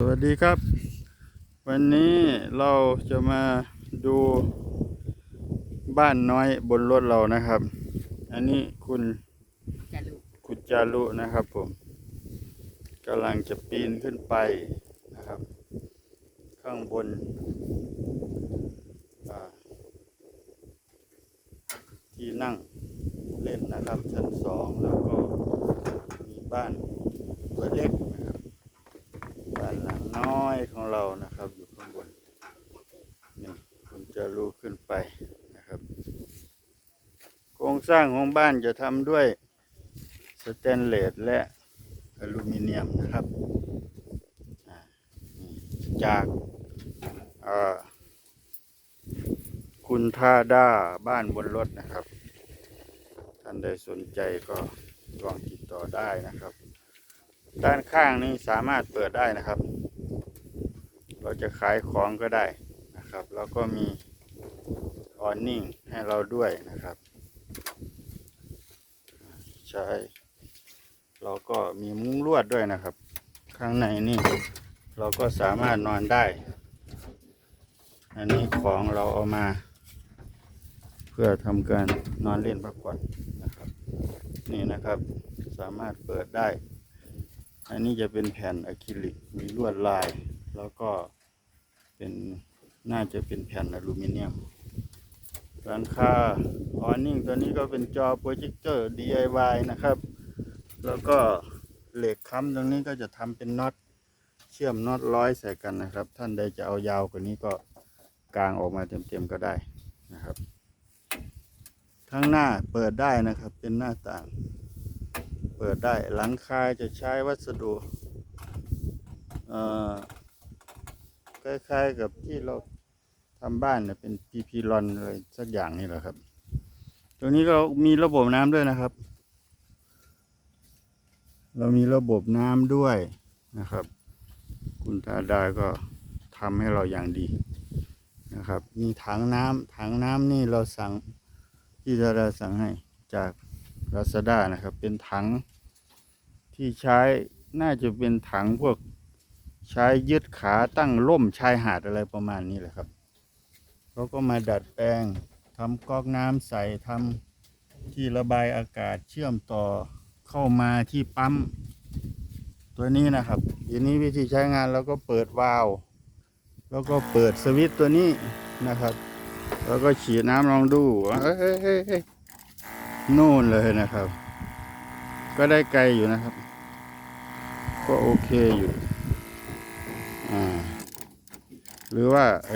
สวัสดีครับ วันนี้เราจะมาดูบ้านน้อยบนรถเรานะครับ อันนี้คุณคุณจารุนะครับผมกำลังจะปีนขึ้นไปนะครับ ข้างบนที่นั่งเล่นนะครับชั้นสองแล้วก็มีบ้านตัวเล็กนะครับ บ้านหลังน้อยของเรานะครับ อยู่ข้างบนนี่ผม จะรู้ขึ้นไปนะครับ โครงสร้างของบ้านจะทำด้วยสแตนเลสและอลูมิเนียมนะครับ จากคุณทาดาบ้านบนรถนะครับ ท่านใดสนใจก็ลองติดต่อได้นะครับ ด้านข้างนี้สามารถเปิดได้นะครับ เราจะขายของก็ได้ นะครับ แล้วก็มีออนนิ่งให้เราด้วยนะครับ ใช่เราก็มีมุ้งลวดด้วยนะครับ ข้างในนี่เราก็สามารถนอนได้ อันนี้ของเราเอามา เพื่อทำการนอนเล่นพักผ่อนนะครับ นี่นะครับสามารถเปิดได้ อันนี้จะเป็นแผ่นอะคริลิกมีลวดลาย แล้วก็เป็น น่าจะเป็นแผ่นอลูมิเนียมร้านค้าออนิ่งตัวนี้ก็เป็นจอโปรเจคเตอร์ DIY นะครับ แล้วก็เหล็กค้ำตรงนี้ก็จะทำเป็นน็อตเชื่อมน็อตร้อยใส่กันนะครับ ท่านใดจะเอายาวกว่านี้ก็กางออกมาเต็มๆก็ได้นะครับข้างหน้าเปิดได้นะครับเป็นหน้าต่าง เปิดได้หลังคาจะใช้วัสดุคล้ายๆกับที่เรา ทำบ้านเนี่ยเป็นพีพีลอนอะไรสักอย่างนี่แหละครับ ตรงนี้ก็มีระบบน้ำด้วยนะครับ เรามีระบบน้ำด้วยนะครับ คุณตาดาก็ทำให้เราอย่างดีนะครับ มีถังน้ำถังน้ำนี่เราสั่งที่ตาดาสั่งให้จากลาซาด้านะครับ เป็นถังที่ใช้น่าจะเป็นถังพวกใช้ยึดขาตั้งล่มชายหาดอะไรประมาณนี้แหละครับ เขาก็มาดัดแปลงทำก๊อกน้ำใส่ทำที่ระบายอากาศเชื่อมต่อเข้ามาที่ปั๊ม ตัวนี้นะครับทีนี้วิธีใช้งานเราก็เปิดวาล์วแล้วก็เปิดสวิตช์ตัวนี้นะครับ แล้วก็ฉีดน้ำลองดูนู่นเลยนะครับ ก็ได้ไกลอยู่นะครับ ก็โอเคอยู่ อ่า หรือว่าไอ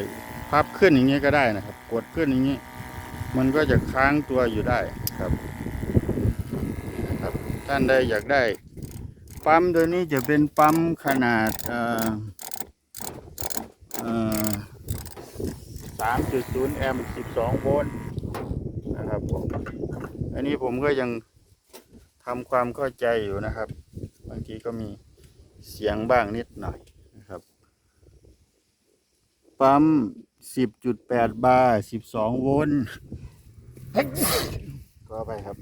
พับขึ้นอย่างเงี้ยก็ได้นะครับ กดขึ้นอย่างงี้ มันก็จะค้างตัวอยู่ได้ครับนะครับ ท่านใดอยากได้ ปั๊มตัวนี้จะเป็นปั๊มขนาดเอ่อเอ่อ3.0แอมป์12โวลต์นะครับผมอันนี้ผมก็ยังทำความเข้าใจอยู่นะครับ บางทีก็มีเสียงบ้างนิดหน่อยนะครับ ปั๊ม 10.8บาร์12โวลต์ก็ไปครับ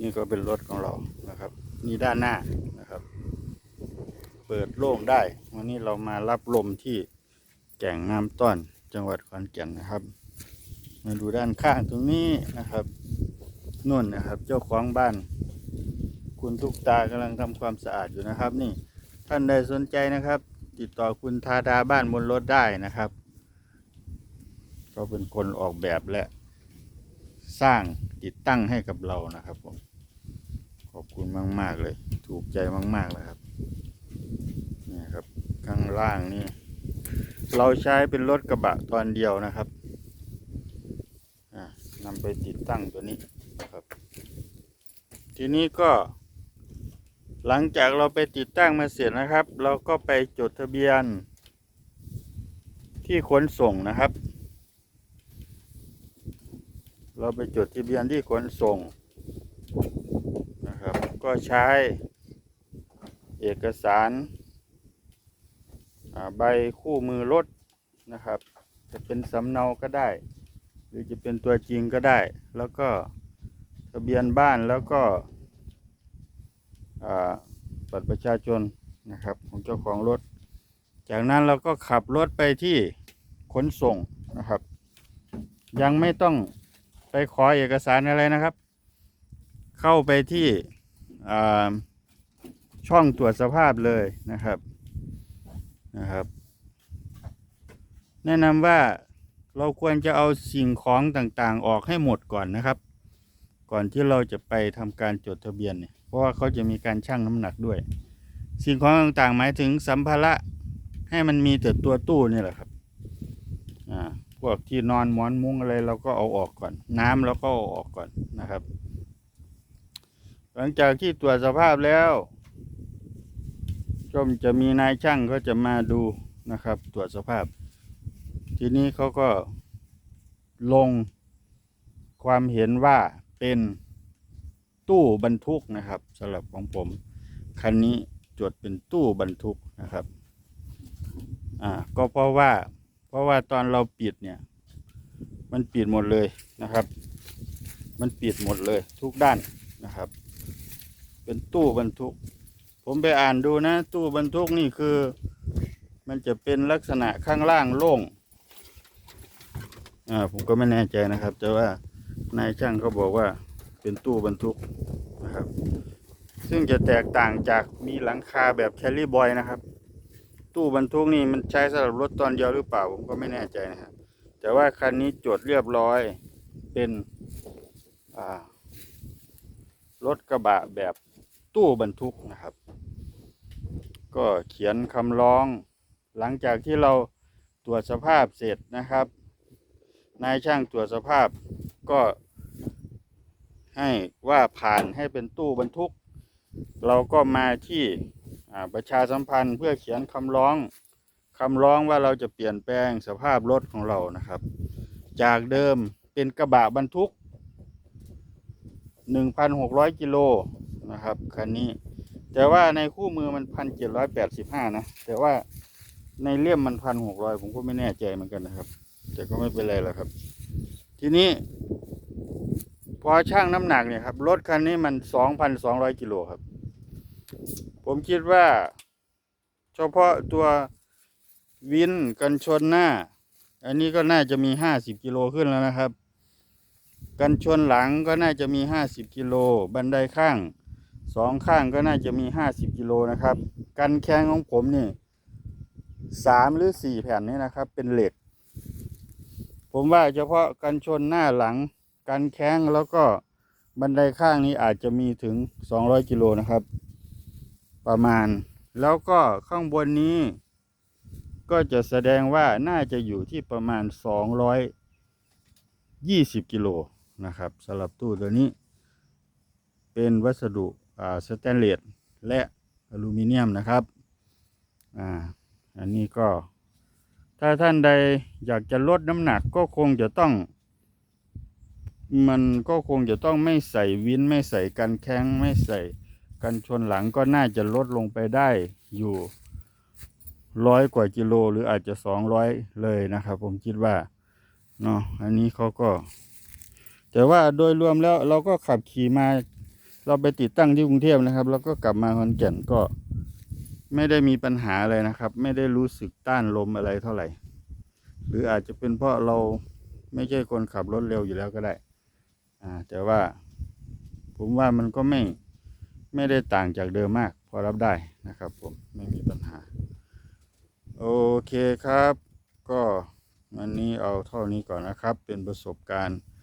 นี่ก็เป็นรถของเรานะครับ นี่ด้านหน้านะครับ เปิดโล่งได้ วันนี้เรามารับลมที่แก่งน้ำต้อนจังหวัดขอนแก่นนะครับ มาดูด้านข้างตรงนี้นะครับนุ่นนะครับ เจ้าของบ้าน คุณทุกตากำลังทำความสะอาดอยู่นะครับ นี่ท่านใดสนใจนะครับ ติดต่อคุณทาดาบ้านบนรถได้นะครับเขาเป็นคนออกแบบและสร้างติดตั้งให้กับเรานะครับผมขอบคุณมาก ๆ เลย ถูกใจมากๆเลยครับนี่ครับ ข้างล่างนี่ เราใช้เป็นรถกระบะตอนเดียวนะครับนำไปติดตั้งตัวนี้นะครับ ทีนี้ก็ หลังจากเราไปติดตั้งมาเสร็จนะครับ เราก็ไปจดทะเบียน ที่ขนส่งนะครับ เราไปจดทะเบียนที่ขนส่งนะครับ ก็ใช้เอกสารใบคู่มือรถนะครับ จะเป็นสำเนาก็ได้ หรือจะเป็นตัวจริงก็ได้ แล้วก็ทะเบียนบ้านแล้วก็ บัตรประชาชนนะครับของเจ้าของรถ จากนั้นเราก็ขับรถไปที่ขนส่งนะครับ ยังไม่ต้องไปขอเอกสารอะไรนะครับ เข้าไปที่ช่องตรวจสภาพเลยนะครับนะครับ แนะนำว่าเราควรจะเอาสิ่งของต่างๆออกให้หมดก่อนนะครับ ก่อนที่เราจะไปทำการจดทะเบียนเนี่ยเพราะว่าเขาจะมีการชั่งน้ำหนักด้วย สิ่งของต่างๆ หมายถึงสัมภาระให้มันมีแต่ตัวตู้นี่แหละครับอ่าพวกที่นอนหมอนมุ้งอะไรเราก็เอาออกก่อน น้ำเราก็เอาออกก่อนนะครับ หลังจากที่ตรวจสภาพแล้วก็จะมีนายช่างก็จะมาดูนะครับ ตรวจสภาพ ทีนี้เขาก็ลงความเห็นว่า เป็นตู้บรรทุกนะครับสำหรับของผม คันนี้จดเป็นตู้บรรทุกนะครับ อ่าก็เพราะว่า เพราะว่าตอนเราปิดเนี่ย มันปิดหมดเลยนะครับ มันปิดหมดเลยทุกด้านนะครับ เป็นตู้บรรทุก ผมไปอ่านดูนะ ตู้บรรทุกนี่คือ มันจะเป็นลักษณะข้างล่างโล่งอ่าผมก็ไม่แน่ใจนะครับ แต่ว่า นายช่างเขาบอกว่าเป็นตู้บรรทุกนะครับ ซึ่งจะแตกต่างจากมีหลังคาแบบแคลรี่บอยนะครับ ตู้บรรทุกนี่มันใช้สำหรับรถตอนเดียวหรือเปล่าผมก็ไม่แน่ใจนะครับแต่ว่าคันนี้จดเรียบร้อยเป็นรถกระบะแบบตู้บรรทุกนะครับ ก็เขียนคำร้อง หลังจากที่เราตรวจสภาพเสร็จนะครับ นายช่างตรวจสภาพ ก็ให้ว่าผ่านให้เป็นตู้บรรทุก เราก็มาที่ประชาสัมพันธ์เพื่อเขียนคำร้องคำร้องว่าเราจะเปลี่ยนแปลงสภาพรถของเรานะครับ จากเดิมเป็นกระบะบรรทุก 1,600 กิโลนะครับคันนี้ แต่ว่าในคู่มือมัน 1,785 นะ แต่ว่าในเล่มมัน 1,600 ผมก็ไม่แน่ใจเหมือนกันนะครับ แต่ก็ไม่เป็นไรหรอกครับ ทีนี้ พอช่างน้ำหนักเนี่ยครับ รถคันนี้มัน2,200กิโลครับ ผมคิดว่า เฉพาะตัววินกันชนหน้า อันนี้ก็น่าจะมี50กิโลขึ้นแล้วนะครับ กันชนหลังก็น่าจะมี50กิโล บันไดข้างสองข้างก็น่าจะมี50กิโลนะครับ กันแข้งของผมนี่สามหรือสี่แผ่นนี่นะครับ เป็นเหล็ก ผมว่าเฉพาะกันชนหน้าหลังกันแข้งแล้วก็บันไดข้างนี้อาจจะมีถึง 200 กิโลนะครับ ประมาณ แล้วก็ข้างบนนี้ ก็จะแสดงว่าน่าจะอยู่ที่ประมาณ 220 กิโลนะครับสำหรับตู้ตัวนี้ เป็นวัสดุอ่าสแตนเลสและอลูมิเนียมนะครับ อ่า อันนี้ก็ ถ้าท่านใดอยากจะลดน้ำหนักก็คงจะต้อง มันก็คงจะต้องไม่ใส่วินไม่ใส่กันแข้งไม่ใส่กันชนหลังก็น่าจะลดลงไปได้อยู่ร้อยกว่ากิโลหรืออาจจะสองร้อยเลยนะครับ ผมคิดว่าเนาะอันนี้เขาก็ แต่ว่าโดยรวมแล้วเราก็ขับขี่มา เราไปติดตั้งที่กรุงเทพนะครับ แล้วก็กลับมาขอนแก่นก็ ไม่ได้มีปัญหาอะไรนะครับ ไม่ได้รู้สึกต้านลมอะไรเท่าไหร่ หรืออาจจะเป็นเพราะเราไม่ใช่คนขับรถเร็วอยู่แล้วก็ได้ อ่า แต่ว่า ผมว่ามันก็ไม่ไม่ได้ต่างจากเดิมมาก พอรับได้นะครับผมไม่มีปัญหา โอเคครับ ก็วันนี้เอาเท่านี้ก่อนนะครับ เป็นประสบการณ์